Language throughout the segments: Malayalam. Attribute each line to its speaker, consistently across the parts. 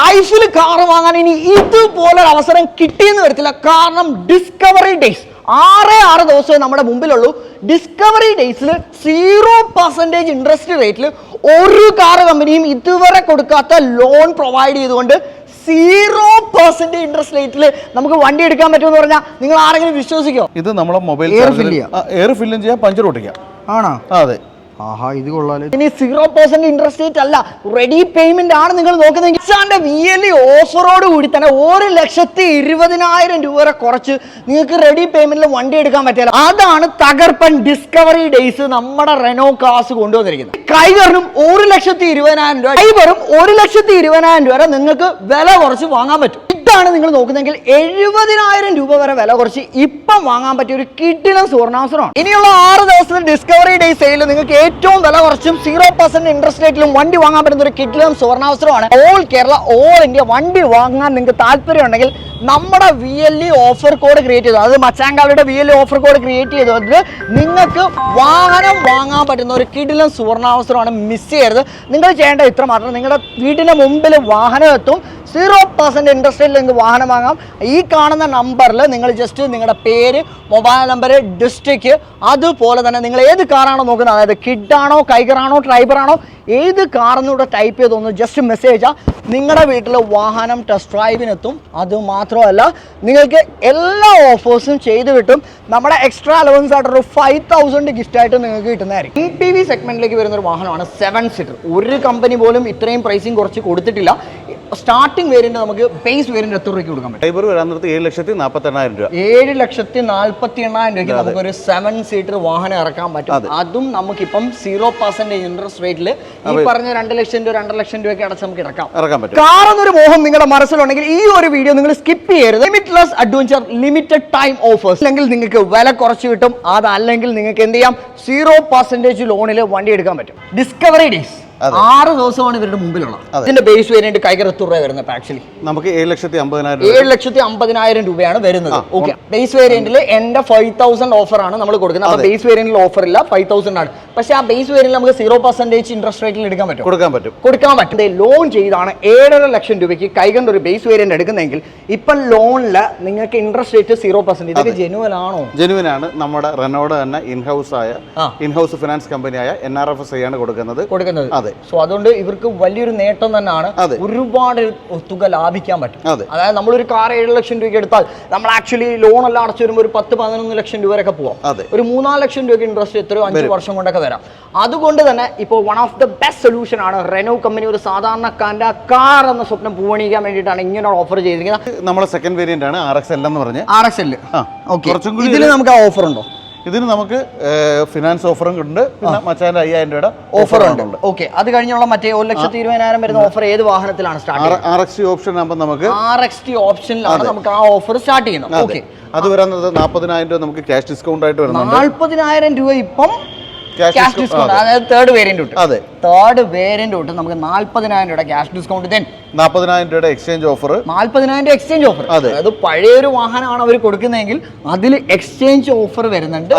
Speaker 1: ലൈഫിൽ കാർ വാങ്ങാൻ ഇനി ഇതുപോലൊരു അവസരം കിട്ടിയെന്ന് വരത്തില്ല. കാരണം ഡിസ്കവറി ഡേയ്സ് ആറ് ആറ് ദിവസമേ നമ്മുടെ മുമ്പിലുള്ളൂ. ഡിസ്കവറി ഡേയ്സിൽ സീറോ പെർസെന്റേജ് ഇൻട്രസ്റ്റ് റേറ്റിൽ ഒരു കാർ കമ്പനിയും ഇതുവരെ കൊടുക്കാത്ത ലോൺ പ്രൊവൈഡ് ചെയ്തുകൊണ്ട് സീറോ പെർസെന്റേജ് ഇൻട്രസ്റ്റ് റേറ്റിൽ നമുക്ക് വണ്ടി എടുക്കാൻ പറ്റുമെന്ന് പറഞ്ഞാൽ നിങ്ങൾ ആരെങ്കിലും വിശ്വസിക്കോ?
Speaker 2: ഇത് നമ്മുടെ മൊബൈൽ
Speaker 1: എയർ ഫില്ല് ചെയ്യാം.
Speaker 2: എയർ ഫില്ലും ചെയ്യാം പഞ്ചർ ഒട്ടിക്കാം
Speaker 1: ആണോ?
Speaker 2: അതെ.
Speaker 1: ആഹാ ഇത് കൊള്ളാലോ. ഇനി സീറോ പെർസെന്റ് ഇൻട്രസ്റ്റ് റേറ്റ് അല്ല. റെഡി പേയ്മെന്റ് ആണ് നിങ്ങൾ നോക്കുന്നതെങ്കിൽ സാറിന്റെ വി എൽ ഓഫറോട് കൂടി തന്നെ ഒരു ലക്ഷത്തി ഇരുപതിനായിരം രൂപ വരെ കുറച്ച് നിങ്ങൾക്ക് റെഡി പേയ്മെന്റിൽ വണ്ടി എടുക്കാൻ പറ്റില്ല അതാണ് തകർപ്പൻ ഡിസ്കവറി ഡേയ്സ് നമ്മുടെ റെനോ കാസ് കൊണ്ടുവന്നിരിക്കുന്നത്. കൈവറിനും ഒരു ലക്ഷത്തി ഇരുപതിനായിരം രൂപ കൈവറും ഒരു ലക്ഷത്തി ഇരുപതിനായിരം രൂപ വരെ നിങ്ങൾക്ക് വില കുറച്ച് വാങ്ങാൻ പറ്റും. ഇതാണ് നിങ്ങൾ നോക്കുന്നതെങ്കിൽ എഴുപതിനായിരം രൂപ വരെ വില കുറച്ച് ഇപ്പം വാങ്ങാൻ പറ്റിയ ഒരു കിട്ടിന സുവർണാവസരമാണ്. ഇനിയുള്ള ആറ് ദിവസത്തെ ഡിസ്കവറി ഡേ സെയിൽ നിങ്ങൾക്ക് ഏറ്റവും വില കുറച്ചും സീറോ പെർസെന്റ് ഇൻട്രസ്റ്റ് റേറ്റിലും വണ്ടി വാങ്ങാൻ പറ്റുന്ന ഒരു കിഡിലും സുവർണാവസരമാണ് ഓൾ കേരള ഓൾ ഇന്ത്യ വണ്ടി വാങ്ങാൻ നിങ്ങൾക്ക് താല്പര്യം ഉണ്ടെങ്കിൽ നമ്മുടെ V L E offer code create ചെയ്തു. അത് മച്ചാങ്കാളിയുടെ V L E offer code create ചെയ്തത് നിങ്ങൾക്ക് വാഹനം വാങ്ങാൻ പറ്റുന്ന ഒരു കിടിലം സുവർണാവസരമാണ് മിസ് ചെയ്യരുത്. നിങ്ങൾ ചെയ്യേണ്ട ഇത്ര മാത്രം. നിങ്ങളുടെ വീടിന് മുമ്പിൽ വാഹനം എത്തും. സീറോ പെർസെന്റ് ഇൻട്രസ്റ്റിൽ നിങ്ങൾക്ക് വാഹനം വാങ്ങാം. ഈ കാണുന്ന നമ്പറിൽ നിങ്ങൾ ജസ്റ്റ് നിങ്ങളുടെ പേര് മൊബൈൽ നമ്പർ ഡിസ്ട്രിക്റ്റ് അതുപോലെ തന്നെ നിങ്ങൾ ഏത് കാറാണോ നോക്കുന്നത്? അതായത് കിഡാണോ കൈഗറാണോ ഡ്രൈവറാണോ ഏത് കാറെന്നൂടെ ടൈപ്പ് ചെയ്തൊന്ന് ജസ്റ്റ് മെസ്സേജ് നിങ്ങളുടെ വീട്ടിലെ വാഹനം ടെസ്റ്റ് ഡ്രൈവിനെത്തും അത് മാത്രമല്ല നിങ്ങൾക്ക് എല്ലാ ഓഫേഴ്സും ചെയ്ത് കിട്ടും. നമ്മുടെ എക്സ്ട്രാ അലവൻസ് ആയിട്ടൊരു ഫൈവ് തൗസൻഡ് ഗിഫ്റ്റ് ആയിട്ട് നിങ്ങൾക്ക് കിട്ടുന്നതായിരിക്കും. ഇ പി വി സെഗ്മെന്റിലേക്ക് വരുന്ന ഒരു വാഹനമാണ് സെവൻ സീറ്റർ ഒരു കമ്പനി പോലും ഇത്രയും പ്രൈസിങ് കുറച്ച് കൊടുത്തിട്ടില്ല. സ്റ്റാർട്ടിംഗ് വേരിയന്റ് നമുക്ക് ബേസ് വേരിയന്റ് എത്ര രൂപയ്ക്ക് കൊടുക്കാൻ പറ്റും?
Speaker 2: വരാൻ നിർത്തി ഏഴ് ലക്ഷത്തി നാൽപ്പത്തി എണ്ണായിരം രൂപ.
Speaker 1: ഏഴ് ലക്ഷത്തി നാൽപ്പത്തി എണ്ണായിരം രൂപയ്ക്ക് നമുക്കൊരു സെവൻ സീറ്റർ വാഹനം ഇറക്കാൻ പറ്റും. അതും. നമുക്കിപ്പം സീറോ പെർസെന്റേജ് ഇൻട്രസ്റ്റ് റേറ്റിൽ ഈ പറഞ്ഞ രണ്ട് ലക്ഷം രൂപ രണ്ടര ലക്ഷം രൂപയ്ക്ക് അടച്ച് നമുക്ക് ഇറക്കാം.
Speaker 2: ഇറക്കാൻ പറ്റും.
Speaker 1: കാർ എന്നൊരു മോഹം നിങ്ങളുടെ മനസ്സിലുണ്ടെങ്കിൽ ഈ ഒരു വീഡിയോ നിങ്ങൾ സ്കിപ്പ് ചെയ്യരുത്. Limitless adventure limited time offers അല്ലെങ്കിൽ നിങ്ങൾക്ക് വില കുറച്ച് കിട്ടും. അതല്ലെങ്കിൽ നിങ്ങൾക്ക് എന്ത് ചെയ്യാം? സീറോ പെർസെന്റേജ് ലോണിൽ വണ്ടി എടുക്കാൻ പറ്റും. ഡിസ്കവറി ഡേയ്സ് ആറ് ദിവസമാണ് ഇവരുടെ മുമ്പിലുള്ളത്. ഇതിന്റെ ബേസ് വേരിയന്റ് രൂപ വരുന്നത് ആക്ച്വലി
Speaker 2: നമുക്ക് ഏഴ് ലക്ഷത്തി അമ്പതിനായിരം
Speaker 1: ഏഴ് ലക്ഷത്തി അമ്പതിനായിരം രൂപയാണ് വരുന്നത്. ഓക്കെ ബേസ് വേരിയന്റിൽ എന്റെ ഫൈവ് തൗസൻഡ് ഓഫർ ആണ് നമ്മൾ കൊടുക്കുന്നത്. അപ്പൊ ബേസ് വേരിയന്റിൽ ഓഫർ ഇല്ല ഫൈവ് തൗസൻഡ് ആണ്. പക്ഷെ ആ ബേസ് വേരിയന്റിൽ നമുക്ക് സീറോ പെർസെന്റേജ് ഇൻട്രസ്റ്റ് റേറ്റിൽ എടുക്കാൻ പറ്റും.
Speaker 2: കൊടുക്കാൻ പറ്റും.
Speaker 1: കൊടുക്കാൻ പറ്റും. ലോൺ ചെയ്താണ് ഏഴര ലക്ഷം രൂപയ്ക്ക് കൈകൊണ്ട് ഒരു ബേസ് വേരിയന്റ് എടുക്കുന്നെങ്കിൽ ഇപ്പൊ ലോണിൽ നിങ്ങൾക്ക് ഇൻട്രസ്റ്റ് റേറ്റ് സീറോ പെർസെന്റ് ഇതൊക്കെ ജെനുവൻ ആണോ?
Speaker 2: ജെനുവൻ ആണ്. നമ്മുടെ റെനോഡ് തന്നെ ഇൻഹൗസ് ആയ. ഇൻഹൗസ് ഫിനാൻസ് കമ്പനിയായ N R F S I ആണ് കൊടുക്കുന്നത്.
Speaker 1: കൊടുക്കുന്നത്.
Speaker 2: അതെ.
Speaker 1: സോ അതുകൊണ്ട് ഇവർക്ക് വലിയൊരു നേട്ടം തന്നെയാണ്. ഒരുപാട് തുക ലാഭിക്കാൻ പറ്റും.
Speaker 2: അതെ.
Speaker 1: അതായത് നമ്മളൊരു കാർ ഏഴ് ലക്ഷം രൂപയ്ക്ക് എടുത്താൽ നമ്മൾ ആക്ച്വലി ലോൺ എല്ലാം അടച്ചു വരുമ്പോൾ ഒരു പത്ത് പതിനൊന്ന് ലക്ഷം രൂപ വരെയൊക്കെ പോവാം. ഒരു മൂന്നാൽ ലക്ഷം രൂപയ്ക്ക് ഇൻട്രസ്റ്റ് എത്രയോ അഞ്ച് വർഷം കൊണ്ടൊക്കെ വരാം. അതുകൊണ്ട് തന്നെ ഇപ്പോൾ one of the best solution ആണ് റെനോ കമ്പനി ഒരു സാധാരണക്കാരന്റെ കാർ എന്ന സ്വപ്നം പൂവണിക്കാൻ വേണ്ടിയിട്ടാണ് ഇങ്ങനെ ഓഫർ ചെയ്തിരിക്കുന്നത്.
Speaker 2: നമ്മുടെ സെക്കൻഡ് വേരിയന്റ് ആണ് ആർ എക്സ് എൽ എന്ന് പറഞ്ഞ്.
Speaker 1: ആർ എക്സ്
Speaker 2: എൽ
Speaker 1: ഓക്കെ ഇതിൽ നമുക്ക് ആ ഓഫർ ഉണ്ടോ?
Speaker 2: ഇതിന് നമുക്ക് ഫിനാൻസ് ഓഫറും ഉണ്ട് പിന്നെ മച്ചാന്റെ അയ്യായിരം രൂപയുടെ
Speaker 1: ഓഫർ ഉണ്ട്. ഓക്കെ അത് കഴിഞ്ഞുള്ള മറ്റേ ഒരു ലക്ഷത്തി ഇരുപതിനായിരം വരുന്ന ഓഫർ ഏത് വാഹനത്തിലാണ് start
Speaker 2: R X T option ആകുമ്പോൾ നമുക്ക്
Speaker 1: ആർ എക്സ് ടി ഓപ്ഷനിലാണ് നമുക്ക് ആ ഓഫർ സ്റ്റാർട്ട് ചെയ്യുന്നത്. ഓക്കെ
Speaker 2: അത് വരുന്നത് നാൽപ്പതിനായിരം രൂപ നമുക്ക് ക്യാഷ് ഡിസ്കൗണ്ട് ആയിട്ട് വരുന്നത്
Speaker 1: നാൽപ്പതിനായിരം രൂപ ഇപ്പം ക്യാഷ് ഡിസ്കൗണ്ട്
Speaker 2: അതെ.
Speaker 1: അതായത് തേർഡ് വേരിയന്റ്
Speaker 2: അതെ.
Speaker 1: തേർഡ് വേരിയന്റ് തൊട്ട് നമുക്ക് നാല്പതിനായിരം രൂപയുടെ ക്യാഷ് ഡിസ്കൗണ്ട് ദെൻ
Speaker 2: നാൽപ്പതിനായിരം രൂപയുടെ എക്സ്ചേഞ്ച് ഓഫർ
Speaker 1: നാൽപ്പതിനായിരം രൂപ എക്സ്ചേഞ്ച് ഓഫർ
Speaker 2: അതായത്
Speaker 1: അതായത് പഴയൊരു വാഹനമാണ് അവർ കൊടുക്കുന്നതെങ്കിൽ അതിൽ എക്സ്ചേഞ്ച് ഓഫർ വരുന്നുണ്ട്?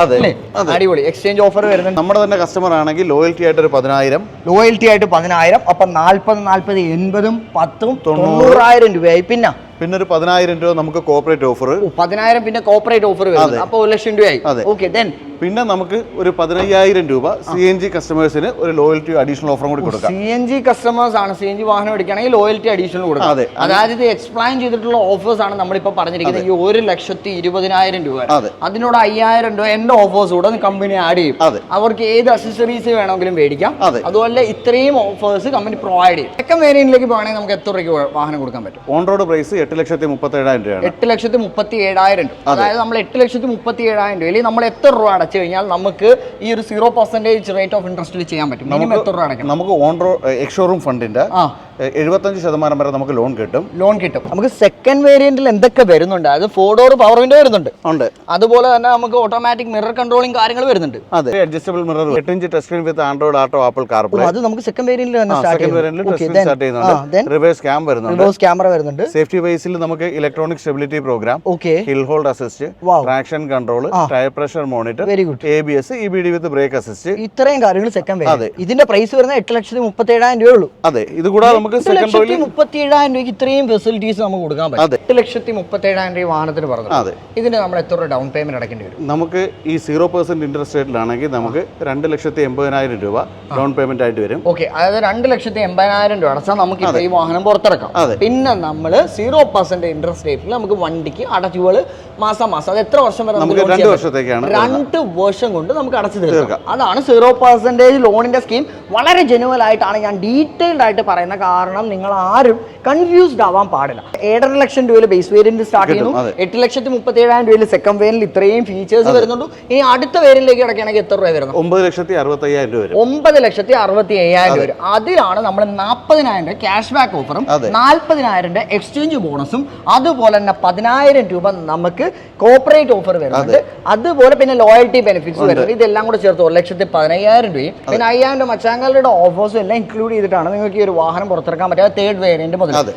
Speaker 1: അടിപൊളി. എക്സ്ചേഞ്ച് ഓഫർ വരുന്നുണ്ട്.
Speaker 2: നമ്മുടെ തന്നെ കസ്റ്റമർ ആണെങ്കിൽ ലോയൽറ്റി ആയിട്ട് ഒരു പതിനായിരം.
Speaker 1: ലോയൽറ്റി ആയിട്ട് പതിനായിരം അപ്പൊ നാൽപ്പത് നാൽപ്പത് എൺപതും പത്തും
Speaker 2: തൊണ്ണൂറ്.
Speaker 1: തൊണ്ണൂറായിരം രൂപയായി. പിന്നെ?
Speaker 2: പിന്നെ ഒരു പതിനായിരം രൂപ നമുക്ക് കോപ്പറേറ്റ് ഓഫർ
Speaker 1: പതിനായിരം പിന്നെ കോപ്പറേറ്റ് ഓഫർ വരും അപ്പൊ ഒരു ലക്ഷം രൂപയായി. ഓക്കെ ദെൻ
Speaker 2: പിന്നെ നമുക്ക് ഒരു പതിനയ്യായിരം രൂപ സി എൻ ജി കസ്റ്റമേഴ്സിന് ഒരു ലോയൽറ്റി അഡീഷണൽ ഓഫറും കൂടി കൊടുക്കാം.
Speaker 1: സി എൻ ജി കസ്റ്റമേഴ്സ് ആണ്. സി എൻ ജി വാഹനം എടുക്കുകയാണെങ്കിൽ ലോയൽറ്റി അഡീഷണൽ കൊടുക്കാം.
Speaker 2: അതെ.
Speaker 1: അതായത് ഇത് എക്സ്പ്ലെയിൻ ചെയ്തിട്ടുള്ള ഓഫേഴ്സ് ആണ് നമ്മളിപ്പോൾ പറഞ്ഞിരിക്കുന്നത്. ഈ ഒരു ലക്ഷത്തി ഇരുപതിനായിരം രൂപ
Speaker 2: അതെ.
Speaker 1: അതിനോട് അയ്യായിരം രൂപ എന്റെ ഓഫേഴ്സ് കൂടെ കമ്പനി ആഡ് ചെയ്യും. അവർക്ക് ഏത് അസസറീസ് വേണമെങ്കിലും മേടിക്കാം.
Speaker 2: അതെ.
Speaker 1: അതുപോലെ ഇത്രയും ഓഫേഴ്സ് കമ്പനി പ്രൊവൈഡ് ചെയ്യും. സെക്കൻഡ് വേരിയന്റിലേക്ക് പോകണമെങ്കിൽ നമുക്ക് എത്ര രൂപയ്ക്ക് വാഹനം കൊടുക്കാൻ പറ്റും?
Speaker 2: ഓൺ റോഡ് പ്രൈസ് എട്ട് ലക്ഷത്തി മുപ്പത്തി ഏഴായിരം രൂപ
Speaker 1: എട്ട് ലക്ഷത്തി മുപ്പത്തി ഏഴായിരം രൂപ അതായത് നമ്മൾ എട്ട് ലക്ഷത്തി മുപ്പത്തി ഏഴായിരം രൂപയിൽ നമ്മൾ എത്ര രൂപ അടച്ചു കഴിഞ്ഞാൽ നമുക്ക് ഈ ഒരു സീറോ പെർസെന്റേജ് റേറ്റ് ഓഫ് ഇൻട്രസ്റ്റിൽ ചെയ്യാൻ പറ്റും. എത്ര രൂപ അടയ്ക്കണം
Speaker 2: നമുക്ക് ഓൺ എക്സ് ഷോറൂം ഫണ്ടിന്റെ
Speaker 1: ആ.
Speaker 2: എഴുപത്തഞ്ച് ശതമാനം വരെ നമുക്ക് ലോൺ കിട്ടും.
Speaker 1: ലോൺ കിട്ടും. നമുക്ക് സെക്കൻഡ് വേരിയന്റിൽ എന്തൊക്കെ വരുന്നുണ്ട്? അത് ഫോർ ഡോർ പവർ വിൻഡോ വരുന്നുണ്ട്.
Speaker 2: ഉണ്ട്.
Speaker 1: അതുപോലെ തന്നെ നമുക്ക് ഓട്ടോമാറ്റിക് മിറർ കൺട്രോളിംഗ് കാര്യങ്ങൾ വരുന്നുണ്ട്.
Speaker 2: അതെ. അഡ്ജസ്റ്റബിൾ മിറർ എട്ട് inch touch screen with Android Auto Apple CarPlay
Speaker 1: അത് നമുക്ക് സെക്കൻഡ് വേരിയന്റിൽ തന്നെ
Speaker 2: സെക്കൻഡ് വേരിയന്റിൽ ടച്ച് സ്ക്രീൻ സ്റ്റാർട്ട് ചെയ്യുന്നുണ്ട്. റിവേഴ്സ് ക്യാം വരുന്നുണ്ട്.
Speaker 1: റിവേഴ്സ് ക്യാമറ വരുന്നുണ്ട്.
Speaker 2: സേഫ്റ്റി വൈസിൽ നമുക്ക് electronic stability program
Speaker 1: okay
Speaker 2: hill hold assist traction control tyre pressure monitor
Speaker 1: very good
Speaker 2: A B S E B D with brake assist
Speaker 1: ഇത്രയും കാര്യങ്ങൾ സെക്കൻഡ്
Speaker 2: അതെ.
Speaker 1: വേരിയന്റ് ഇതിന്റെ പ്രൈസ് വരുന്നത് എട്ട് ലക്ഷത്തി മുപ്പത്തി ഏഴായിരം രൂപയേ ഉള്ളൂ.
Speaker 2: അതെ. ഇത് കൂടാതെ നമുക്ക് സെക്കൻഡ് റോയിൽ
Speaker 1: മുപ്പത്തി ഏഴായിരം രൂപയ്ക്ക് ഇത്രയും ഫെസിലിറ്റീസ് നമുക്ക് കൊടുക്കാൻ പറ്റും. എട്ട് ലക്ഷത്തി മുപ്പത്തി ഏഴായിരം രൂപ വാഹനത്തിന് പറഞ്ഞു
Speaker 2: അതെ.
Speaker 1: ഇതിന് നമ്മൾ എത്ര രൂപ ഡൗൺ പേയ്മെന്റ് അടക്കേണ്ടി വരും?
Speaker 2: നമുക്ക് ഈ സീറോ പെർസെന്റ് ഇൻട്രസ്റ്റ് റേറ്റിലാണെങ്കിൽ നമുക്ക് രണ്ട് ലക്ഷത്തി എൺപതിനായിരം രൂപ ഡൗൺ പേയ്മെന്റ് ആയിട്ട് വരും.
Speaker 1: ഓക്കെ അതായത് രണ്ട് ലക്ഷത്തി എൺപതിനായിരം രൂപ അടച്ചാൽ നമുക്ക് ഈ വാഹനം പുറത്തിറക്കാം. പിന്നെ നമ്മൾ സീറോ പെർസെന്റ് ഇൻട്രസ്റ്റ് റേറ്റിൽ നമുക്ക് വണ്ടിക്ക് അടച്ചുകൾ മാസം മാസം അത് എത്ര വർഷം വരെ
Speaker 2: നമുക്ക് രണ്ട് വർഷത്തേക്കാണ്
Speaker 1: രണ്ട് വർഷം കൊണ്ട് നമുക്ക് അടച്ചു തീർക്കാം. അതാണ് സീറോ പെർസെന്റേജ് ലോണിന്റെ സ്കീം വളരെ ജെനുവൽ ആയിട്ടാണ് ഞാൻ ഡീറ്റെയിൽഡ് ആയിട്ട് പറയുന്ന കാരണം നിങ്ങൾ ആരും കൺഫ്യൂസ്ഡ് ആവാൻ പാടില്ല. ഏഴര ലക്ഷം രൂപയിൽ ബേസ് വേരിയന്റ് സ്റ്റാർട്ട് ചെയ്യുന്നു. എട്ട് ലക്ഷത്തി മുപ്പത്തി ഏഴായിരം രൂപയിൽ സെക്കൻഡ് വേരിൽ ഇത്രയും ഫീച്ചേഴ്സ് വരുന്നുണ്ട്. ഇനി അടുത്ത വേരിയന്റിലേക്ക് കിടക്കുകയാണെങ്കിൽ എത്ര രൂപ വരുന്നത്?
Speaker 2: ഒമ്പത് ലക്ഷത്തി അറുപത്തി അയ്യായിരം രൂപ
Speaker 1: ഒമ്പത് ലക്ഷത്തി അറുപത്തി അയ്യായിരം രൂപ. അതിലാണ് നമ്മൾ നാൽപ്പതിനായിരം രൂപ ക്യാഷ് ബാക്ക് ഓഫറും. നാൽപ്പതിനായിരം രൂപ എക്സ്ചേഞ്ച് ബോണസും അതുപോലെ തന്നെ പതിനായിരം രൂപ നമുക്ക് കോപ്പറേറ്റ് ഓഫർ വരുന്നുണ്ട്. അതുപോലെ പിന്നെ ലോയൽറ്റി ബെനിഫിറ്റ്സ് വരുന്നത് ഇതെല്ലാം കൂടെ ചേർത്ത് ഒരു ലക്ഷത്തി പതിനയ്യായിരം രൂപയും പിന്നെ അയ്യായിരം രൂപ മച്ചാങ്കാലയുടെ ഓഫേഴ്സും എല്ലാം ഇൻക്ലൂഡ് ചെയ്തിട്ടാണ് നിങ്ങൾക്ക് ഈ ഒരു വാഹനം പുറത്തിറക്കാൻ പറ്റുക തേർഡ് വേരിയന്റ് മുതൽ.
Speaker 2: അതെ.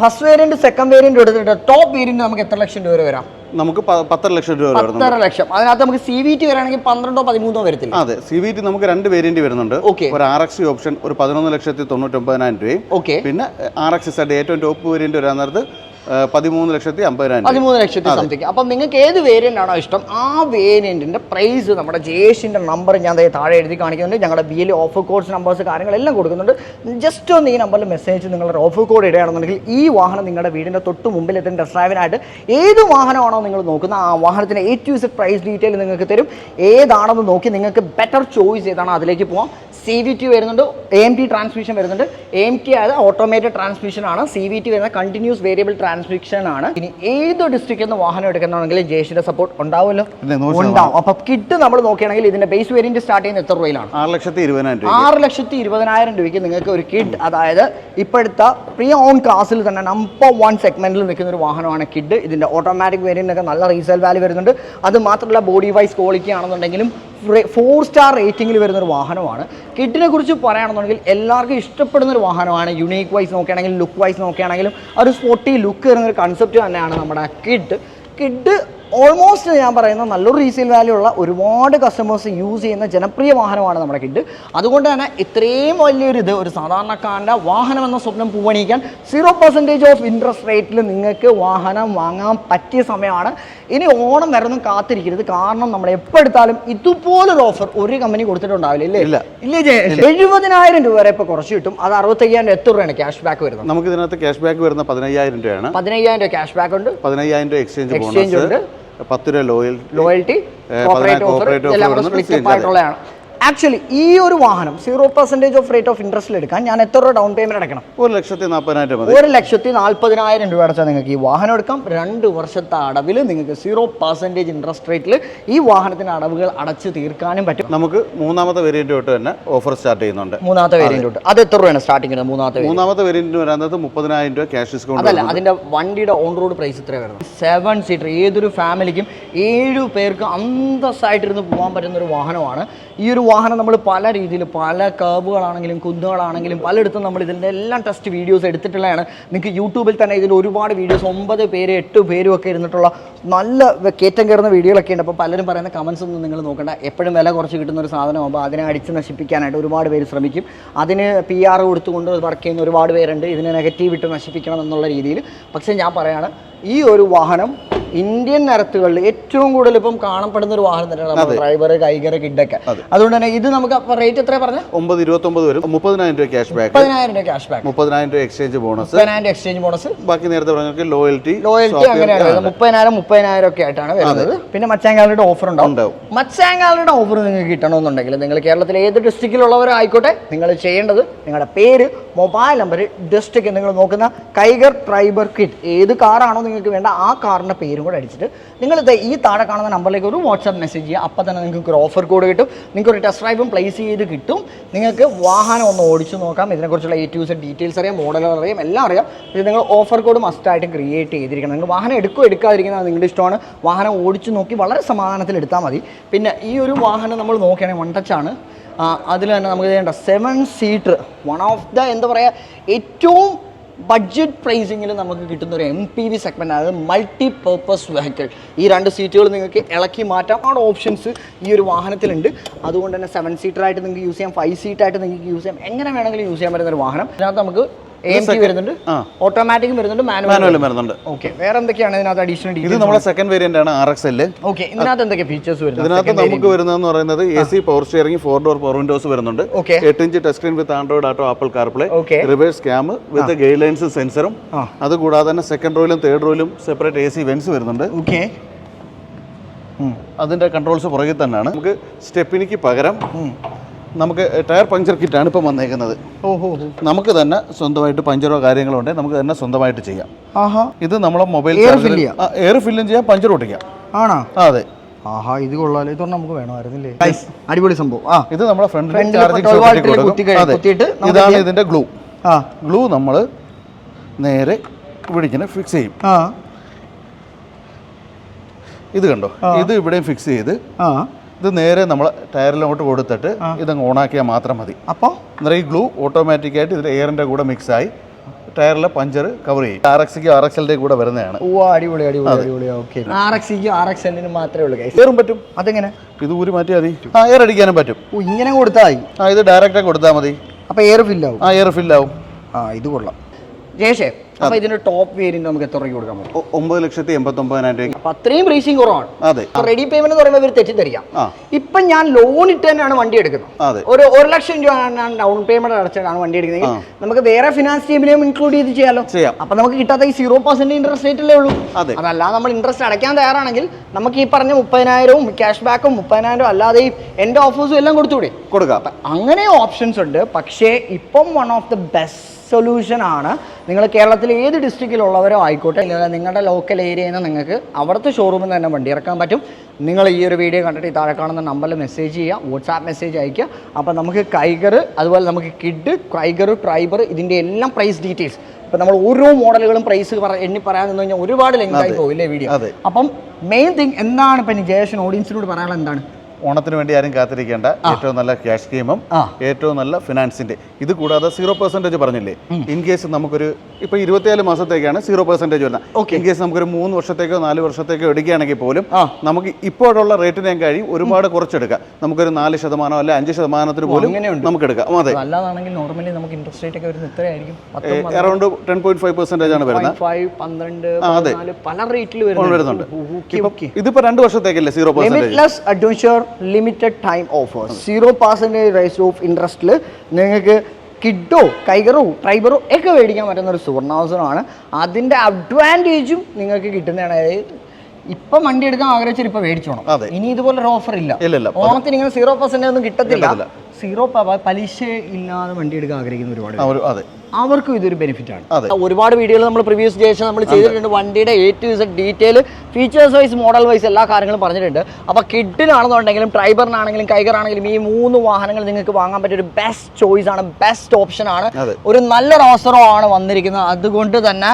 Speaker 1: ഫസ്റ്റ് വേരിയന്റ് സെക്കൻഡ് വേരിയന്റ് എടുത്തിട്ട് ടോപ്പ് വേരിയന്റ് നമുക്ക് എത്ര ലക്ഷം രൂപ വരെ വരാം?
Speaker 2: നമുക്ക് പത്തര ലക്ഷം രൂപ വരും
Speaker 1: പത്തര ലക്ഷം. അതിനകത്ത് നമുക്ക് സി വി ടി വരാണെങ്കിൽ പന്ത്രണ്ടോ പതിമൂന്നോ വരത്തില്ല.
Speaker 2: അതെ സി വി ടി നമുക്ക് രണ്ട് വേരിയന്റ് വരുന്നുണ്ട്.
Speaker 1: ഓക്കെ
Speaker 2: ഒരു ആർ എക്സ് ഓപ്ഷൻ ഒരു പതിനൊന്ന് ലക്ഷത്തി തൊണ്ണൂറ്റൊമ്പതിനായിരം രൂപയും.
Speaker 1: ഓക്കെ
Speaker 2: പിന്നെ ആർ എക്സ് എസ് ഏറ്റവും ടോപ്പ് വേരിയന്റ് വരാൻ നേരത്ത് പതിമൂന്ന് ലക്ഷത്തി അമ്പതിനായിരം
Speaker 1: പതിമൂന്ന് ലക്ഷത്തി സംതിങ്. അപ്പം നിങ്ങൾക്ക് ഏത് വേരിയന്റ് ആണോ ഇഷ്ടം ആ വേരിയന്റിന്റെ പ്രൈസ് നമ്മുടെ ജേഷിന്റെ നമ്പർ ഞാൻ താഴെ എഴുതി കാണിക്കുന്നുണ്ട്. ഞങ്ങളുടെ B L offer codes numbers കാര്യങ്ങളെല്ലാം കൊടുക്കുന്നുണ്ട്. ജസ്റ്റ് ഒന്ന് ഈ നമ്പറിൽ മെസ്സേജ് നിങ്ങളുടെ ഓഫർ കോഡ് ഇടുകയാണെന്നുണ്ടെങ്കിൽ ഈ വാഹനം നിങ്ങളുടെ വീടിന്റെ തൊട്ട് മുമ്പിൽ എത്തുന്ന ടെസ്റ്റ് ഡ്രൈവിനായിട്ട് ഏത് വാഹനമാണോ നിങ്ങൾ നോക്കുന്നത് ആ വാഹനത്തിന്റെ A to set price detail നിങ്ങൾക്ക് തരും. ഏതാണെന്ന് നോക്കി നിങ്ങൾക്ക് ബെറ്റർ ചോയ്സ് ഏതാണോ അതിലേക്ക് പോകാം സി വി ടി വരുന്നുണ്ട് എ ടി ട്രാൻസ്മിഷൻ വരുന്നുണ്ട്. എ ടി ആയത് ഓട്ടോമേറ്റഡ് ട്രാൻസ്മിഷൻ ആണ്. സി വി ടി വരുന്ന കണ്ടിന്യൂസ് വേരിയബിൾ ട്രാൻസ്മിഷൻ ആണ്. ഇനി ഏത് ഡിസ്ട്രിക്റ്റിൽ നിന്ന് വാഹനം എടുക്കുന്നതാണെങ്കിലും ജേഷിന്റെ സപ്പോർട്ട് ഉണ്ടാവുമല്ലോ? ഉണ്ടാവും. അപ്പൊ കിറ്റ് നമ്മൾ നോക്കുകയാണെങ്കിൽ ഇതിന്റെ ബേസ് വേരിയന്റ് സ്റ്റാർട്ട് ചെയ്യുന്ന എത്ര രൂപയിലാണ്?
Speaker 2: ആറ് ലക്ഷത്തി ഇരുപതിനായിരം രൂപ
Speaker 1: ആറ് ലക്ഷത്തി ഇരുപതിനായിരം രൂപയ്ക്ക് നിങ്ങൾക്ക് ഒരു കിഡ് അതായത് ഇപ്പോഴത്തെ പ്രീ ഓൺ ക്ലാസ്സിൽ തന്നെ നമ്പർ വൺ സെഗ്മെന്റിൽ നിൽക്കുന്ന ഒരു വാഹനമാണ് കിഡ് ഇതിന്റെ ഓട്ടോമാറ്റിക് വേരിയന്റ് ഒക്കെ നല്ല റീസെയിൽ വാല്യൂ വരുന്നുണ്ട്. അത് മാത്രമല്ല ബോഡി വൈസ് ക്വാളിറ്റി ആണെന്നുണ്ടെങ്കിലും ഫോർ സ്റ്റാർ റേറ്റിംഗിൽ വരുന്ന ഒരു വാഹനമാണ്. കിഡിനെ കുറിച്ച് പറയുകയാണെന്നുണ്ടെങ്കിൽ എല്ലാവർക്കും ഇഷ്ടപ്പെടുന്ന ഒരു വാഹനമാണ്. യുണീക്ക് വൈസ് നോക്കുകയാണെങ്കിലും ലുക്ക് വൈസ് നോക്കുകയാണെങ്കിലും ഒരു സ്പോട്ടി ലുക്ക് വരുന്ന ഒരു കൺസെപ്റ്റ് തന്നെയാണ് നമ്മുടെ കിഡ് കിഡ് ഓൾമോസ്റ്റ് ഞാൻ പറയുന്ന നല്ലൊരു റീസെയിൽ വാല്യൂ ഉള്ള ഒരുപാട് കസ്റ്റമേഴ്സ് യൂസ് ചെയ്യുന്ന ജനപ്രിയ വാഹനമാണ് നമ്മുടെ കിഡ്. അതുകൊണ്ട് തന്നെ ഇത്രയും വലിയൊരു ഇത് ഒരു സാധാരണക്കാരന്റെ വാഹനം എന്ന സ്വപ്നം പൂവണിക്കാൻ സീറോ പെർസെന്റേജ് ഓഫ് ഇൻട്രസ്റ്റ് റേറ്റിൽ നിങ്ങൾക്ക് വാഹനം വാങ്ങാൻ പറ്റിയ സമയമാണ്. ഇനി ഓണം വരൊന്നും കാത്തിരിക്കരുത്. കാരണം നമ്മൾ എപ്പോൾ എടുത്താലും ഇതുപോലൊരു ഓഫർ ഒരു കമ്പനി കൊടുത്തിട്ടുണ്ടാവില്ല ഇല്ലേ?
Speaker 2: ഇല്ല.
Speaker 1: ഇല്ലേ എഴുപതിനായിരം രൂപ വരെ ഇപ്പോൾ കുറച്ച് കിട്ടും. അത് അറുപത്തയ്യായിരം എത്ര രൂപയാണ് ക്യാഷ് ബാക്ക് വരുന്നത്?
Speaker 2: നമുക്ക് ഇതിനകത്ത് ക്യാഷ് ബാക്ക് വരുന്ന പതിനയ്യായിരം രൂപയാണ്.
Speaker 1: പതിനയ്യായിരം രൂപ ക്യാഷ് ബാക്ക് ഉണ്ട്.
Speaker 2: പതിനയ്യായിരം രൂപ എക്സ്ചേഞ്ച് എക്സ്ചേഞ്ച്
Speaker 1: ഉണ്ട്.
Speaker 2: പത്ത് രൂപ loyal
Speaker 1: loyalty
Speaker 2: uh
Speaker 1: corporate offer എല്ലാം കൂടെ ആയിട്ടുള്ളതാണ്. ആക്ച്വലി ഈ ഒരു വാഹനം zero percentage of rate of ഇൻട്രസ്റ്റിൽ എടുക്കാൻ ഞാൻ എത്ര രൂപ ഡൗൺ പേയ്മെന്റ് അടക്കണം
Speaker 2: ഒരു ലക്ഷത്തി നാൽപ്പതിനായിരം
Speaker 1: ഒരു ലക്ഷത്തി നാൽപ്പതിനായിരം രൂപ അടച്ചാൽ നിങ്ങൾക്ക് ഈ വാഹനം എടുക്കാം. രണ്ട് വർഷത്തെ അടവിൽ നിങ്ങൾക്ക് സീറോ പെർസെന്റേജ് ഇൻട്രസ്റ്റ് റേറ്റിൽ ഈ വാഹനത്തിന് അടവുകൾ അടച്ച് തീർക്കാനും പറ്റും.
Speaker 2: നമുക്ക് മൂന്നാമത്തെ വേരിയന്റ് തൊട്ട് തന്നെ ഓഫർ സ്റ്റാർട്ട് ചെയ്യുന്നുണ്ട്.
Speaker 1: മൂന്നാമത്തെ വേരിയന്റ് തൊട്ട്. അത് എത്ര രൂപയാണ് സ്റ്റാർട്ടിങ് മൂന്നാമത്തെ
Speaker 2: മൂന്നാമത്തെ വേരിയന്റിന് വരുന്നത് മുപ്പതിനായിരം രൂപ ക്യാഷ് ഡിസ്കൗണ്ട്
Speaker 1: അല്ല അതിന്റെ വണ്ടിയുടെ ഓൺ റോഡ് പ്രൈസ് ഇത്ര വരുന്നത്. സെവൻ സീറ്റർ ഏതൊരു ഫാമിലിക്കും ഏഴ് പേർക്ക് അന്തസ്സായിട്ടിരുന്ന് പോകാൻ പറ്റുന്ന ഒരു വാഹനമാണ്. ഈ ഒരു വാഹനം നമ്മൾ പല രീതിയിൽ പല കർവുകളാണെങ്കിലും കുന്നുകളാണെങ്കിലും പലയിടത്തും നമ്മൾ ഇതിന്റെ എല്ലാം ടെസ്റ്റ് വീഡിയോസ് എടുത്തിട്ടുള്ളതാണ്. നിങ്ങൾക്ക് യൂട്യൂബിൽ തന്നെ ഇതിൽ ഒരുപാട് വീഡിയോസ് ഒമ്പത് പേര് എട്ട് പേരും ഒക്കെ ഇരുന്നിട്ടുള്ള നല്ല കയറ്റം കയറുന്ന വീഡിയോകളൊക്കെ ഉണ്ട്. അപ്പോൾ പലരും പറയുന്ന കമൻസ് ഒന്നും നിങ്ങൾ നോക്കണ്ട. എപ്പോഴും വില കുറച്ച് കിട്ടുന്ന ഒരു സാധനമാകുമ്പോൾ അതിനെ അടിച്ച് നശിപ്പിക്കാനായിട്ട് ഒരുപാട് പേര് ശ്രമിക്കും. അതിന് പി ആർ കൊടുത്തുകൊണ്ട് വർക്ക് ചെയ്യുന്ന ഒരുപാട് പേരുണ്ട്. ഇതിനെ നെഗറ്റീവ് ഇട്ട് നശിപ്പിക്കണം എന്നുള്ള രീതിയിൽ. പക്ഷേ ഞാൻ പറയുകയാണ് ഈ ഒരു വാഹനം ഇന്ത്യൻ നിരത്തുകളിൽ ഏറ്റവും കൂടുതൽ ഇപ്പം കാണപ്പെടുന്ന ഒരു വാഹനം തന്നെയാണ് ഡ്രൈവർ കൈകര കിഡൊക്കെ. അതുകൊണ്ട് തന്നെ ഇത് നമുക്ക് റേറ്റ് എത്ര പറഞ്ഞു?
Speaker 2: ഒമ്പത് ഇരുപത്തി ഒമ്പത് വരും. മുപ്പതിനായിരം രൂപ ക്യാഷ് ബാക്ക്
Speaker 1: മുപ്പതിനായിരം രൂപ ക്യാഷ് ബാക്ക്
Speaker 2: മുപ്പതിനായിരം രൂപ എക്സ്ചേഞ്ച് ബോണസ്
Speaker 1: മുപ്പതിനായിരം എക്സ്ചേഞ്ച് ബോണസ്
Speaker 2: ബാക്കി നേരത്തെ പറഞ്ഞ ലോയൽറ്റി
Speaker 1: ലോയൽറ്റി അങ്ങനെയാണ് മുപ്പതിനായിരം മുപ്പതിനായിരം ഒക്കെ ആയിട്ടാണ് വരുന്നത്. പിന്നെ മച്ചാങ്കാലയുടെ ഓഫർ ഉണ്ടാവും.
Speaker 2: ഉണ്ടാവും.
Speaker 1: മച്ചാങ്കാലയുടെ ഓഫർ നിങ്ങൾക്ക് കിട്ടണമെന്നുണ്ടെങ്കിൽ നിങ്ങൾ കേരളത്തിലെ ഏത് ഡിസ്ട്രിക്റ്റിലുള്ളവരായിക്കോട്ടെ നിങ്ങൾ ചെയ്യേണ്ടത് നിങ്ങളുടെ പേര് മൊബൈൽ നമ്പർ ഡിസ്ട്രിക്ട് നിങ്ങൾ നോക്കുന്ന കൈഗർ ട്രൈബർ കിറ്റ്. ഏത് കാറാണോ നിങ്ങൾക്ക് വേണ്ട ആ കാറിന്റെ പേരും കൂടെ അടിച്ചിട്ട് നിങ്ങൾ ഈ താഴെ കാണുന്ന നമ്പറിലേക്ക് ഒരു വാട്സാപ്പ് മെസ്സേജ് ചെയ്യുക. അപ്പോൾ തന്നെ നിങ്ങൾക്ക് ഒരു ഓഫർ കോഡ് കിട്ടും. നിങ്ങൾക്ക് ഒരു ടെസ്റ്റ് ഡ്രൈവും പ്ലേസ് ചെയ്ത് കിട്ടും. നിങ്ങൾക്ക് വാഹനം ഒന്ന് ഓടിച്ചു നോക്കാം. ഇതിനെക്കുറിച്ചുള്ള എ ടു ഡീറ്റെയിൽസ് അറിയാം മോഡലുകൾ അറിയാം എല്ലാം അറിയാം. പക്ഷേ നിങ്ങൾ ഓഫർ കോഡ് മസ്റ്റായിട്ട് ക്രിയേറ്റ് ചെയ്തിരിക്കണം. നിങ്ങൾ വാഹനം എടുക്കുകയോ എടുക്കാതിരിക്കുന്നത് നിങ്ങളുടെ ഇഷ്ടമാണ്. വാഹനം ഓടിച്ചു നോക്കി വളരെ സമാധാനത്തിൽ എടുത്താൽ മതി. പിന്നെ ഈ ഒരു വാഹനം നമ്മൾ നോക്കുകയാണെങ്കിൽ വൺ ടച്ചാണ് അതിൽ തന്നെ നമുക്ക് ചെയ്യേണ്ട seven seater one of the എന്താ പറയുക ഏറ്റവും ബഡ്ജറ്റ് പ്രൈസിങ്ങിൽ നമുക്ക് കിട്ടുന്ന ഒരു എം പി വി സെഗ്മെന്റ് അതായത് മൾട്ടി പർപ്പസ് വെഹിക്കിൾ ഈ രണ്ട് സീറ്റുകൾ നിങ്ങൾക്ക് ഇളക്കി മാറ്റാം. ആ ഓപ്ഷൻസ് ഈ ഒരു വാഹനത്തിലുണ്ട്. അതുകൊണ്ട് തന്നെ സെവൻ സീറ്റർ ആയിട്ട് നിങ്ങൾക്ക് യൂസ് ചെയ്യാം ഫൈവ് സീറ്റ് ആയിട്ട് നിങ്ങൾക്ക് യൂസ് ചെയ്യാം. എങ്ങനെ വേണമെങ്കിലും യൂസ് ചെയ്യാൻ പറ്റുന്ന ഒരു വാഹനം. അതിനകത്ത് നമുക്ക് വരുന്നുണ്ട്.
Speaker 2: ആ.
Speaker 1: ഓട്ടോമാറ്റിക് വരുന്നുണ്ട്
Speaker 2: മാനുവലും വരുന്നുണ്ട്.
Speaker 1: ഓക്കെ വേറെ എന്തൊക്കെയാണ് ഇതിനകത്ത് അഡീഷണൽ
Speaker 2: ഇത് നമ്മുടെ സെക്കൻഡ് വേരിയന്റ് ആണ് ആർ എക്സ് എൽ
Speaker 1: ഓക്കെ ഇതിനകത്ത് എന്തൊക്കെ ഫീച്ചേഴ്സ് വരുന്നത്?
Speaker 2: ഇതിനകത്ത് നമുക്ക് വരുന്നതെന്ന് പറയുന്നത് A C power steering four door power windows വരുന്നുണ്ട്. എട്ട് inch touch screen with Android Auto Apple CarPlay. Reverse cam with guide lines സെൻസറും അതുകൂടാതെ തന്നെ സെക്കൻഡ് റോയിലും തേർഡ് റോയിലും സെപ്പറേറ്റ് എ സി വെൻസ് വരുന്നുണ്ട്.
Speaker 1: ഓക്കെ
Speaker 2: അതിന്റെ കൺട്രോൾസ് പുറകിൽ തന്നെയാണ്. നമുക്ക് സ്റ്റെപ്പിനിക്ക് പകരം നമുക്ക് ടയർ പഞ്ചർ കിറ്റാണ് ഇപ്പം വന്നേക്കുന്നത്.
Speaker 1: ഓഹോ.
Speaker 2: നമുക്ക് തന്നെ സ്വന്തമായിട്ട് പഞ്ചറോ കാര്യങ്ങളോ ഉണ്ടെങ്കിൽ നമുക്ക് തന്നെ സ്വന്തമായിട്ട് ചെയ്യാം.
Speaker 1: ആഹാ.
Speaker 2: ഇത് നമ്മളെ മൊബൈൽ എയർ ഫില്ലും ചെയ്യാം. പഞ്ചർ ഒട്ടിക്കാം.
Speaker 1: ആണോ?
Speaker 2: അതെ.
Speaker 1: ആഹാ ഇത് കൊള്ളാലോ. ഇതൊന്നും നമുക്ക് വേണമായിരുന്നില്ലേ? അടിപൊളി സംഭവം. ആ.
Speaker 2: ഇത് നമ്മളെ
Speaker 1: ഫ്രണ്ട്
Speaker 2: ചാർജിങ്
Speaker 1: 12 volt ൽ കുത്തി കഴി- കുത്തിയിട്ട് നമുക്ക്
Speaker 2: ഇതാണ് ഇതിന്റെ ഗ്ലൂ
Speaker 1: ആ.
Speaker 2: ഗ്ലൂ നമ്മൾ നേരെ ഇവിടെ ഇങ്ങനെ ഫിക്സ് ചെയ്യും.
Speaker 1: ആ.
Speaker 2: ഇത് കണ്ടോ? ഇത് ഇവിടെയും ഫിക്സ് ചെയ്ത്
Speaker 1: ആ.
Speaker 2: ഇത് നേരെ നമ്മൾ ടയറിലോട്ട് കൊടുത്തിട്ട് ഇതങ്ങ് ഓണാക്കിയാൽ മാത്രം മതി.
Speaker 1: അപ്പോൾ
Speaker 2: അന്നേരം ഈ ഗ്ലൂ ഓട്ടോമാറ്റിക്കായിട്ട് ഇതിൽ എയറിന്റെ കൂടെ മിക്സായി ആയി ടയറിലെ പഞ്ചർ കവർ ചെയ്യും. ആർ എക്സിക്ക് ആർ എക്സ് കൂടെ വരുന്നതാണ്.
Speaker 1: ഓ അടിപൊളി അടിപൊളി അടിപൊളി. Okay. R X R X എല്ലിന് മാത്രമേ ഉള്ളൂ.
Speaker 2: എയറും പറ്റും.
Speaker 1: അതെങ്ങനെ?
Speaker 2: ഇത് ഊരി മാറ്റിയാൽ മതി. ആ എയർ അടിക്കാനും പറ്റും.
Speaker 1: ഓ ഇങ്ങനെ കൊടുത്താൽ മതി
Speaker 2: ആ ഇത് ഡയറക്റ്റായി കൊടുത്താൽ മതി.
Speaker 1: അപ്പോൾ എയർ ഫില്ലാവും
Speaker 2: ആ എയർ ഫില്ലാവും
Speaker 1: ആ ഇത് കൊള്ളാം. ജയശേ അപ്പോൾ ഇതിന്റെ ടോപ്പ് വേരിയന്റ് നമുക്ക് എത്ര രൂപ കൊടുക്കാൻ പറ്റും?
Speaker 2: ഒമ്പത് ലക്ഷത്തി എൺപത്തൊമ്പതിനായിരം രൂപ
Speaker 1: അപ്പൊ അത്രയും റേസിംഗ് കുറവാണ്.
Speaker 2: അതെ.
Speaker 1: റെഡി പേയ്മെന്റ് പറയുമ്പോൾ ഇവർ തെറ്റിദ്ധരിക്കാം. ഇപ്പൊ ഞാൻ ലോൺ ഇട്ട് തന്നെയാണ് വണ്ടി എടുക്കുന്നത്.
Speaker 2: അതെ.
Speaker 1: ഒരു ഒരു ലക്ഷം രൂപ ഡൗൺ പേയ്മെന്റ് അടച്ചാണ് വണ്ടി എടുക്കുന്നത്. നമുക്ക് വേറെ ഫിനാൻസ് ടീമിനെയും ഇൻക്ലൂഡ് ചെയ്ത് ചെയ്യാലോ?
Speaker 2: ചെയ്യാം.
Speaker 1: അപ്പൊ നമുക്ക് കിട്ടാത്ത ഈ സീറോ പെർസെന്റ് ഇൻട്രസ്റ്റ് റേറ്റ് അല്ലേ ഉള്ളൂ.
Speaker 2: അതെ.
Speaker 1: അതല്ലാതെ നമ്മൾ ഇൻട്രസ്റ്റ് അടയ്ക്കാൻ തയ്യാറാണെങ്കിൽ നമുക്ക് ഈ പറഞ്ഞ മുപ്പതിനായിരവും ക്യാഷ് ബാക്കും മുപ്പതിനായിരവും അല്ലാതെ എന്റെ ഓഫേഴ്സും എല്ലാം കൊടുത്തുകൂടെ?
Speaker 2: കൊടുക്കാം.
Speaker 1: അങ്ങനെ ഓപ്ഷൻസ് ഉണ്ട്. പക്ഷേ ഇപ്പം one of the best solution ആണ്. നിങ്ങൾ കേരളത്തിൽ ഏത് ഡിസ്ട്രിക്റ്റിലുള്ളവരോ ആയിക്കോട്ടെ അല്ലെങ്കിൽ നിങ്ങളുടെ ലോക്കൽ ഏരിയയിൽ നിന്ന് നിങ്ങൾക്ക് അവിടുത്തെ ഷോറൂമിൽ നിന്ന് തന്നെ വണ്ടി ഇറക്കാൻ പറ്റും. നിങ്ങൾ ഈ ഒരു വീഡിയോ കണ്ടിട്ട് ഈ താഴെ കാണുന്ന നമ്പറിൽ മെസ്സേജ് ചെയ്യുക വാട്സാപ്പ് മെസ്സേജ് അയയ്ക്കുക അപ്പോൾ നമുക്ക് കൈഗർ അതുപോലെ നമുക്ക് കിഡ് കൈഗർ ട്രൈബർ ഇതിന്റെ എല്ലാം പ്രൈസ് ഡീറ്റെയിൽസ് ഇപ്പം നമ്മൾ ഓരോ മോഡലുകളും പ്രൈസ് എണ്ണി പറയാൻ നിന്ന് കഴിഞ്ഞാൽ ഒരുപാട് ലെങ്ത് ആയി പോകില്ലേ വീഡിയോ. അപ്പം മെയിൻ തിങ് എന്താണ് ഇപ്പം ജയേഷൻ ഓഡിയൻസിനോട് പറയാനുള്ളത് എന്താണ്?
Speaker 2: ഓണത്തിന് വേണ്ടി ആരും കാത്തിരിക്കേണ്ട ഏറ്റവും നല്ല ക്യാഷ് സ്കീമും ഏറ്റവും നല്ല ഫിനാൻസിന്റെ ഇത് കൂടാതെ സീറോ പെർസെന്റേജ് പറഞ്ഞില്ലേ? ഇൻ കേസ് നമുക്കൊരു ഇപ്പൊ ഇരുപത്തിയാൽ മാസത്തേക്കാണ് സീറോ പെർസെന്റേജ് വരുന്നത്.
Speaker 1: ഓക്കെ
Speaker 2: ഇൻ കേസ് നമുക്കൊരു മൂന്ന് വർഷത്തേക്കോ നാല് വർഷത്തേക്കോ എടുക്കുകയാണെങ്കിൽ പോലും. നമുക്ക് ഇപ്പോഴുള്ള റേറ്റിനെ കഴിയും ഒരുപാട് കുറച്ചെടുക്കാം. നമുക്കൊരു നാല് ശതമാനം അല്ലെ അഞ്ച് ശതമാനത്തിന് പോലും നമുക്ക് എടുക്കാം അതെ.
Speaker 1: അല്ലാതാണെങ്കിൽ നോർമലി നമുക്ക് ഇൻട്രസ്റ്റ് റേറ്റ് ഒക്കെ വരുന്നത് എത്രയായിരിക്കും പത്ത്
Speaker 2: around ten point five percentage ആണ് വരുന്നത്.
Speaker 1: ഫൈവ് പന്ത്രണ്ട് പല റേറ്റിൽ
Speaker 2: വരുന്നുണ്ട്. ഇതിപ്പോ രണ്ട് വർഷത്തേക്കല്ലേ zero percentage?
Speaker 1: Adventure limited time offer zero percentage rate of ഇൻട്രസ്റ്റിൽ നിങ്ങൾക്ക് കിഡോ കൈഗറോ ട്രൈബറോ ഒക്കെ മേടിക്കാൻ പറ്റുന്ന ഒരു സുവർണാവസരമാണ് അതിന്റെ അഡ്വാന്റേജും നിങ്ങൾക്ക് കിട്ടുന്നതാണ് അതായത് ഇപ്പം വണ്ടി എടുക്കാൻ ആഗ്രഹിച്ചാൽ ഇപ്പം മേടിച്ചോണം. ഇനി ഇതുപോലൊരു ഓഫർ ഇല്ല. ഓണത്തിന് ഇങ്ങനെ സീറോ പെർസെന്റേജ് ഒന്നും കിട്ടത്തില്ല. സീറോ പലിശ ഇല്ലാതെ വണ്ടി എടുക്കാൻ ആഗ്രഹിക്കുന്ന ഒരുപാട്
Speaker 2: അതെ
Speaker 1: അവർക്കും ഇതൊരു ബെനിഫിറ്റ് ആണ്
Speaker 2: അതെ.
Speaker 1: ഒരുപാട് വീഡിയോകൾ നമ്മൾ പ്രീവിയസ് ശേഷം നമ്മൾ ചെയ്തിട്ടുണ്ട്. വണ്ടിയുടെ A to Z detail features wise model wise എല്ലാ കാര്യങ്ങളും പറഞ്ഞിട്ടുണ്ട്. അപ്പോൾ കിഡിനാണെന്നുണ്ടെങ്കിലും ട്രൈബറിനാണെങ്കിലും കൈഗറാണെങ്കിലും ഈ മൂന്ന് വാഹനങ്ങൾ നിങ്ങൾക്ക് വാങ്ങാൻ പറ്റിയ ഒരു ബെസ്റ്റ് ചോയ്സ് ആണ് ബെസ്റ്റ് ഓപ്ഷൻ ആണ്. ഒരു നല്ലൊരു ആണ് വന്നിരിക്കുന്നത്. അതുകൊണ്ട് തന്നെ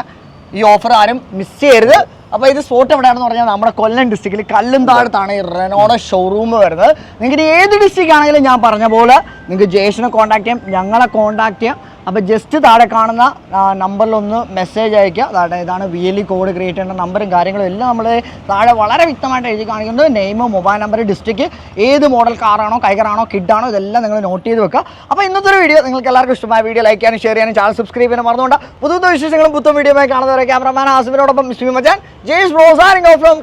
Speaker 1: ഈ ഓഫർ ആരും മിസ് ചെയ്യരുത്. അപ്പോൾ ഇത് സ്പോട്ട് എവിടെയാണെന്ന് പറഞ്ഞാൽ നമ്മുടെ കൊല്ലം ഡിസ്ട്രിക്റ്റിൽ കല്ലുംതാഴത്താണ് ഈ റെനോഡ ഷോറൂം വരുന്നത്. നിങ്ങൾക്ക് ഏത് ഡിസ്ട്രിക്റ്റ് ആണെങ്കിലും ഞാൻ പറഞ്ഞ പോലെ നിങ്ങൾക്ക് ജയേഷിനെ കോൺടാക്ട് ചെയ്യാം ഞങ്ങളെ കോൺടാക്ട് ചെയ്യാം. അപ്പോൾ ജസ്റ്റ് താഴെ കാണുന്ന നമ്പറിലൊന്ന് മെസ്സേജ് അയക്കുക അതായത് ഇതാണ് V L E code create ചെയ്യേണ്ട നമ്പറും കാര്യങ്ങളും എല്ലാം നമ്മൾ താഴെ വളരെ വ്യക്തമായിട്ട് എഴുതി കാണിക്കുന്നത് നെയിം മൊബൈൽ നമ്പർ ഡിസ്ട്രിക്ട് ഏത് മോഡൽ കാറാണോ കൈകറാണോ കിഡാണോ ഇതെല്ലാം നിങ്ങൾ നോട്ട് ചെയ്ത് വെക്കുക. അപ്പോൾ ഇന്നത്തെ ഒരു വീഡിയോ നിങ്ങൾക്ക് എല്ലാവർക്കും ഇഷ്ടമായ വീഡിയോ ലൈക്ക് ചെയ്യാനും ഷെയർ ചെയ്യാനും ചാനൽ സബ്സ്ക്രൈബ് ചെയ്യാനും മറന്നുകൊണ്ട്. പുതിയ വിശേഷങ്ങളും പുത്തൻ വീഡിയോ കാണുന്നവരെ ക്യാമറമാൻ ആസിഫിനോടൊപ്പം മിസ്മി മച്ചാൻ ജെയ്സ് ബ്രോസാരിംഗ് ഫ്രോം